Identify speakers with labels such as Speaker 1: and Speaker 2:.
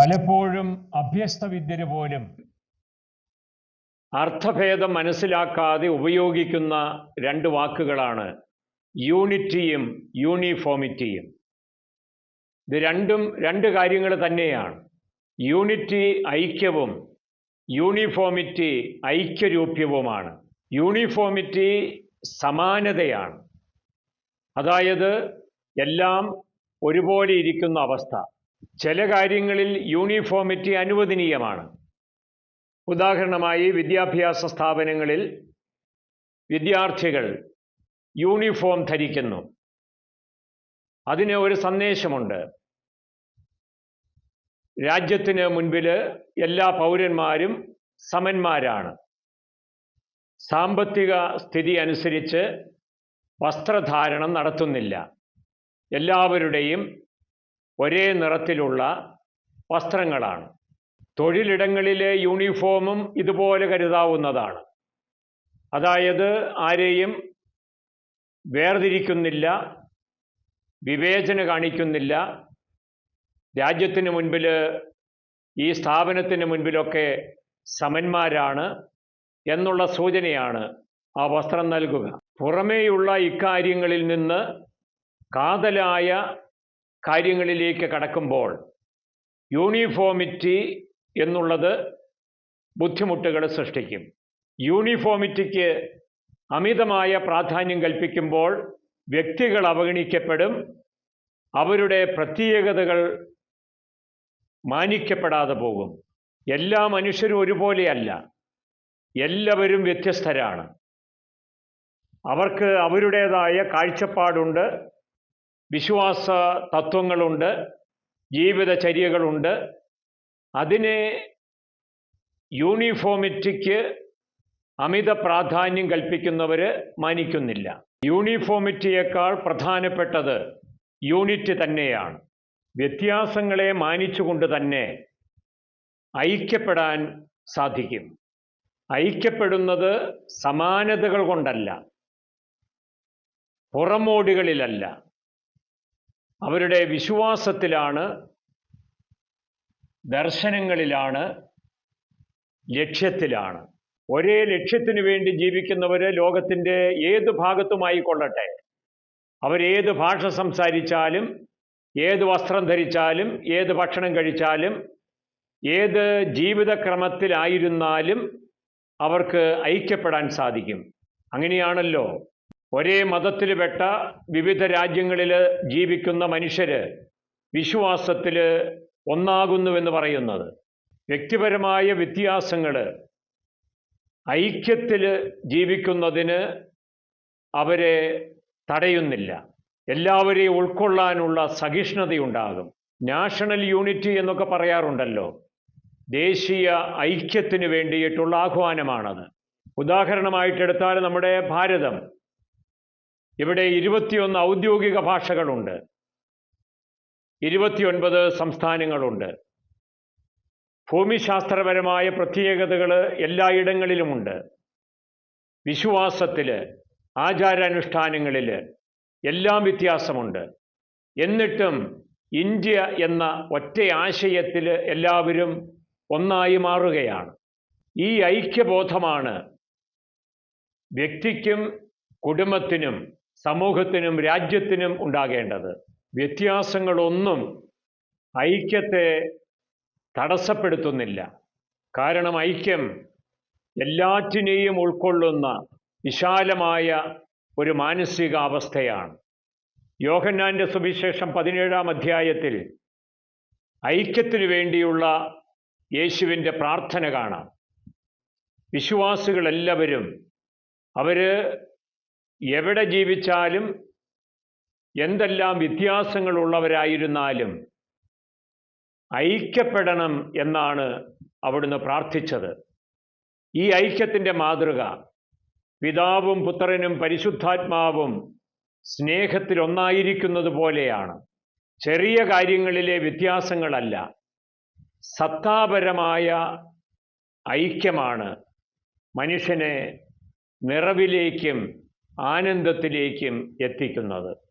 Speaker 1: പലപ്പോഴും അഭ്യസ്ത വിദ്യര് പോലും അർത്ഥഭേദം മനസ്സിലാക്കാതെ ഉപയോഗിക്കുന്ന രണ്ട് വാക്കുകളാണ് യൂണിറ്റിയും യൂണിഫോമിറ്റിയും. ഇത് രണ്ടും രണ്ട് കാര്യങ്ങൾ തന്നെയാണ്. യൂണിറ്റി ഐക്യവും യൂണിഫോമിറ്റി ഐക്യരൂപ്യവുമാണ്. യൂണിഫോമിറ്റി സമാനതയാണ്. അതായത് എല്ലാം ഒരുപോലെ ഇരിക്കുന്ന അവസ്ഥ. ചില കാര്യങ്ങളിൽ യൂണിഫോമിറ്റി അനുവദനീയമാണ്. ഉദാഹരണമായി വിദ്യാഭ്യാസ സ്ഥാപനങ്ങളിൽ വിദ്യാർത്ഥികൾ യൂണിഫോം ധരിക്കുന്നു. അതിന് ഒരു സന്ദേശമുണ്ട്. രാജ്യത്തിന് മുൻപിൽ എല്ലാ പൗരന്മാരും സമന്മാരാണ്. സാമ്പത്തിക സ്ഥിതി അനുസരിച്ച് വസ്ത്രധാരണം നടത്തുന്നില്ല. എല്ലാവരുടെയും ഒരേ നിറത്തിലുള്ള വസ്ത്രങ്ങളാണ്. തൊഴിലിടങ്ങളിലെ യൂണിഫോമും ഇതുപോലെ കരുതാവുന്നതാണ്. അതായത് ആരെയും വേർതിരിക്കുന്നില്ല വിവേചന കാണിക്കുന്നില്ല. രാജ്യത്തിന് മുൻപിൽ ഈ സ്ഥാപനത്തിന് മുൻപിലൊക്കെ സമന്മാരാണ് എന്നുള്ള സൂചനയാണ് ആ വസ്ത്രം നൽകുക. പുറമേയുള്ള ഇക്കാര്യങ്ങളിൽ നിന്ന് കാതലായ കാര്യങ്ങളിലേക്ക് കടക്കുമ്പോൾ യൂണിഫോമിറ്റി എന്നുള്ളത് ബുദ്ധിമുട്ടുകൾ സൃഷ്ടിക്കും. യൂണിഫോമിറ്റിക്ക് അമിതമായ പ്രാധാന്യം കൽപ്പിക്കുമ്പോൾ വ്യക്തികൾ അവഗണിക്കപ്പെടും. അവരുടെ പ്രത്യേകതകൾ മാനിക്കപ്പെടാതെ പോകും. എല്ലാ മനുഷ്യരും ഒരുപോലെയല്ല. എല്ലാവരും വ്യത്യസ്തരാണ്. അവർക്ക് അവരുടേതായ കാഴ്ചപ്പാടുണ്ട്. വിശ്വാസ തത്വങ്ങളുണ്ട് ജീവിതചര്യകളുണ്ട്. അതിനെ യൂണിഫോമിറ്റിക്ക് അമിത പ്രാധാന്യം കൽപ്പിക്കുന്നവർ മാനിക്കുന്നില്ല. യൂണിഫോമിറ്റിയേക്കാൾ പ്രധാനപ്പെട്ടത് യൂണിറ്റ് തന്നെയാണ്. വ്യത്യാസങ്ങളെ മാനിച്ചുകൊണ്ട് തന്നെ ഐക്യപ്പെടാൻ സാധിക്കും. ഐക്യപ്പെടുന്നത് സമാനതകൾ കൊണ്ടല്ല പുറമോടികളിലല്ല. അവരുടെ വിശ്വാസത്തിലാണ് ദർശനങ്ങളിലാണ് ലക്ഷ്യത്തിലാണ്. ഒരേ ലക്ഷ്യത്തിന് വേണ്ടി ജീവിക്കുന്നവർ ലോകത്തിന്റെ ഏത് ഭാഗത്തുമായി കൊള്ളട്ടെ? അവരേത് ഭാഷ സംസാരിച്ചാലും ഏത് വസ്ത്രം ധരിച്ചാലും ഏത് ഭക്ഷണം കഴിച്ചാലും ഏത് ജീവിതക്രമത്തിലായിരുന്നാലും അവർക്ക് ഐക്യപ്പെടാൻ സാധിക്കും. അങ്ങനെയാണല്ലോ. ഒരേ മതത്തിൽ പെട്ട വിവിധ രാജ്യങ്ങളിൽ ജീവിക്കുന്ന മനുഷ്യർ വിശ്വാസത്തിൽ ഒന്നാകുന്നുവെന്ന് പറയുന്നത്. വ്യക്തിപരമായ വ്യത്യാസങ്ങൾ ഐക്യത്തിൽ ജീവിക്കുന്നതിന് അവരെ തടയുന്നില്ല. എല്ലാവരെയും ഉൾക്കൊള്ളാനുള്ള സഹിഷ്ണുതയുണ്ടാകും. നാഷണൽ യൂണിറ്റി എന്നൊക്കെ പറയാറുണ്ടല്ലോ. ദേശീയ ഐക്യത്തിന് വേണ്ടിയിട്ടുള്ള ആഹ്വാനമാണത്. ഉദാഹരണമായിട്ടെടുത്താൽ നമ്മുടെ ഭാരതം. ഇവിടെ ഇരുപത്തിയൊന്ന് ഔദ്യോഗിക ഭാഷകളുണ്ട്. ഇരുപത്തിയൊൻപത് സംസ്ഥാനങ്ങളുണ്ട്. ഭൂമിശാസ്ത്രപരമായ പ്രത്യേകതകൾ എല്ലായിടങ്ങളിലുമുണ്ട്. വിശ്വാസത്തിൽ ആചാരാനുഷ്ഠാനങ്ങളിൽ എല്ലാം വ്യത്യാസമുണ്ട്. എന്നിട്ടും ഇന്ത്യ എന്ന ഒറ്റ ആശയത്തിൽ എല്ലാവരും ഒന്നായി മാറുകയാണ്. ഈ ഐക്യബോധമാണ് വ്യക്തിക്കും കുടുംബത്തിനും സമൂഹത്തിനും രാജ്യത്തിനും ഉണ്ടാകേണ്ടത്. വ്യത്യാസങ്ങളൊന്നും ഐക്യത്തെ തടസ്സപ്പെടുത്തുന്നില്ല. കാരണം ഐക്യം എല്ലാറ്റിനെയും ഉൾക്കൊള്ളുന്ന വിശാലമായ ഒരു മാനസികാവസ്ഥയാണ്. യോഹന്നാന്റെ സുവിശേഷം പതിനേഴാം അധ്യായത്തിൽ ഐക്യത്തിനു വേണ്ടിയുള്ള യേശുവിന്റെ പ്രാർത്ഥന കാണാം. വിശ്വാസികളെല്ലാവരും അവർ എവിടെ ജീവിച്ചാലും എന്തെല്ലാം വ്യത്യാസങ്ങളുള്ളവരായിരുന്നാലും ഐക്യപ്പെടണം എന്നാണ് അവിടുന്ന് പ്രാർത്ഥിച്ചത്. ഈ ഐക്യത്തിന്റെ മാതൃക പിതാവും പുത്രനും പരിശുദ്ധാത്മാവും സ്നേഹത്തിൽ ഒന്നായിരിക്കുന്നത് പോലെയാണ്. ചെറിയ കാര്യങ്ങളിലെ വ്യത്യാസങ്ങളല്ല സത്താപരമായ ഐക്യമാണ് മനുഷ്യനെ നിറവിലേക്കും ആനന്ദത്തിലേക്കും എത്തിക്കുന്നത്.